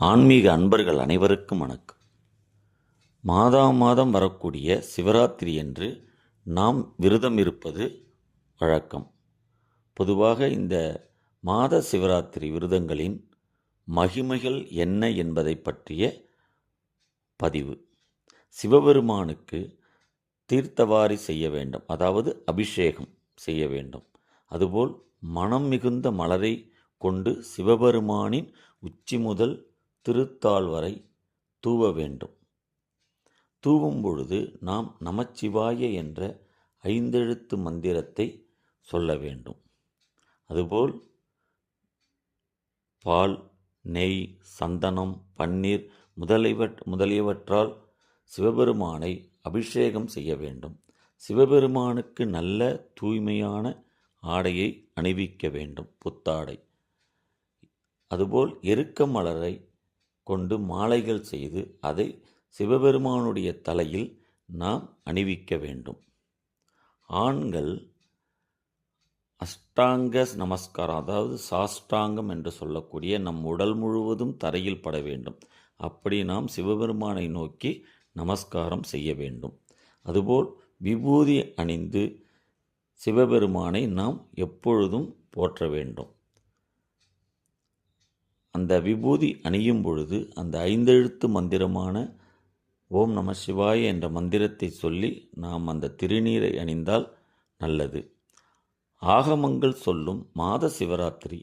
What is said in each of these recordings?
ஆன்மீக அன்பர்கள் அனைவருக்கும் வணக்கம். மாதா மாதம் வரக்கூடிய சிவராத்திரி என்று நாம் விரதம் இருப்பது வழக்கம். பொதுவாக இந்த மாத சிவராத்திரி விரதங்களின் மகிமைகள் என்ன என்பதை பற்றிய பதிவு. சிவபெருமானுக்கு தீர்த்தவாரி செய்ய வேண்டும் அதாவது அபிஷேகம் செய்ய வேண்டும். அதுபோல் மனம் மிகுந்த மலரை கொண்டு சிவபெருமானின் உச்சி முதல் திருத்தாள் வரை தூவ வேண்டும். தூவும் பொழுது நாம் நமச்சிவாய என்ற ஐந்தெழுத்து மந்திரத்தை சொல்ல வேண்டும். அதுபோல் பால் நெய் சந்தனம் பன்னீர் முதலியவற் முதலியவற்றால் சிவபெருமானை அபிஷேகம் செய்ய வேண்டும். சிவபெருமானுக்கு நல்ல தூய்மையான ஆடையை அணிவிக்க வேண்டும் புத்தாடை. அதுபோல் எருக்க மலரை கொண்டு மாலைகள் செய்து அதை சிவபெருமானுடைய தலையில் நாம் அணிவிக்க வேண்டும். ஆண்கள் அஷ்டாங்க நமஸ்காரம் அதாவது சாஷ்டாங்கம் என்று சொல்லக்கூடிய நம் உடல் முழுவதும் தரையில் பட வேண்டும். அப்படி நாம் சிவபெருமானை நோக்கி நமஸ்காரம் செய்ய வேண்டும். அதுபோல் விபூதி அணிந்து சிவபெருமானை நாம் எப்பொழுதும் போற்ற வேண்டும். அந்த விபூதி அணியும் பொழுது அந்த ஐந்தெழுத்து மந்திரமான ஓம் நம சிவாய என்ற மந்திரத்தை சொல்லி நாம் அந்த திருநீரை அணிந்தால் நல்லது. ஆகமங்கள் சொல்லும் மாத சிவராத்திரி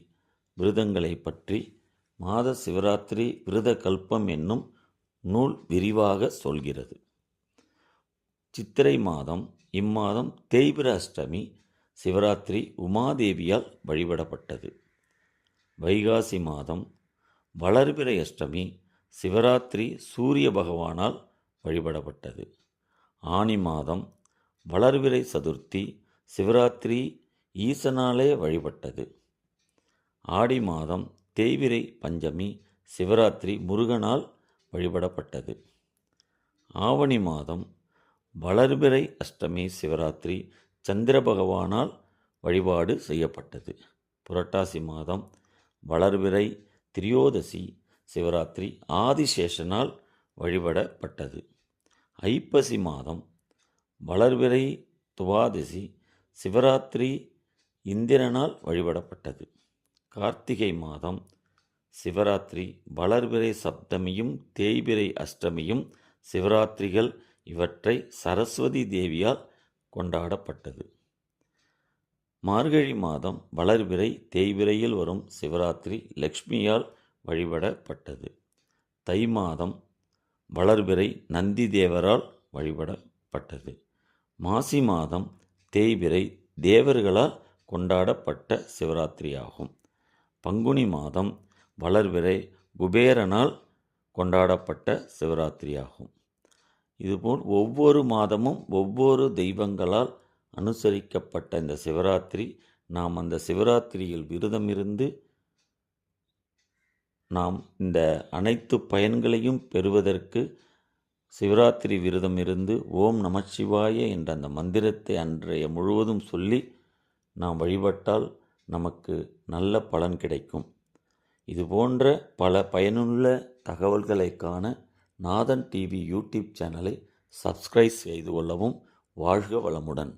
விரதங்களை பற்றி மாத சிவராத்திரி விரத கல்பம் என்னும் நூல் விரிவாக சொல்கிறது. சித்திரை மாதம் இம்மாதம் தேய்பிர அஷ்டமி சிவராத்திரி உமாதேவியால் வழிபடப்பட்டது. வைகாசி மாதம் வளர்பிறை அஷ்டமி சிவராத்திரி சூரிய பகவானால் வழிபடப்பட்டது. ஆனி மாதம் வளர்விரை சதுர்த்தி சிவராத்திரி ஈசனாலே வழிபட்டது. ஆடி மாதம் தேய்விரை பஞ்சமி சிவராத்திரி முருகனால் வழிபடப்பட்டது. ஆவணி மாதம் வளர்பிறை அஷ்டமி சிவராத்திரி சந்திர பகவானால் வழிபாடு செய்யப்பட்டது. புரட்டாசி மாதம் வளர்பிறை திரியோதசி சிவராத்திரி ஆதிசேஷனால் வழிபடப்பட்டது. ஐப்பசி மாதம் வளர்பிறை துவாதசி சிவராத்திரி இந்திரனால் வழிபடப்பட்டது. கார்த்திகை மாதம் சிவராத்திரி வளர்பிறை சப்தமியும் தேய்பிறை அஷ்டமியும் சிவராத்திரிகள் இவற்றை சரஸ்வதி தேவியால் கொண்டாடப்பட்டது. மார்கழி மாதம் வளர்பிறை தேய்பிறையில் வரும் சிவராத்திரி லக்ஷ்மியால் வழிபடப்பட்டது. தை மாதம் வளர்பிறை நந்தி தேவரால் வழிபடப்பட்டது. மாசி மாதம் தேய்பிறை தேவர்களால் கொண்டாடப்பட்ட சிவராத்திரியாகும். பங்குனி மாதம் வளர்பிறை குபேரனால் கொண்டாடப்பட்ட சிவராத்திரியாகும். இதுபோல் ஒவ்வொரு மாதமும் ஒவ்வொரு தெய்வங்களால் அனுசரிக்கப்பட்ட இந்த சிவராத்திரி நாம் அந்த சிவராத்திரியில் விரதம் இருந்து நாம் இந்த அனைத்து பயன்களையும் பெறுவதற்கு சிவராத்திரி விரதம் இருந்து ஓம் நமச்சிவாய என்ற அந்த மந்திரத்தை அன்றைய முழுவதும் சொல்லி நாம் வழிபட்டால் நமக்கு நல்ல பலன் கிடைக்கும். இது போன்ற பல பயனுள்ள தகவல்களை காண நாதன் டிவி யூடியூப் சேனலை சப்ஸ்கிரைப் செய்து கொள்ளவும் வாழ்க வளமுடன்.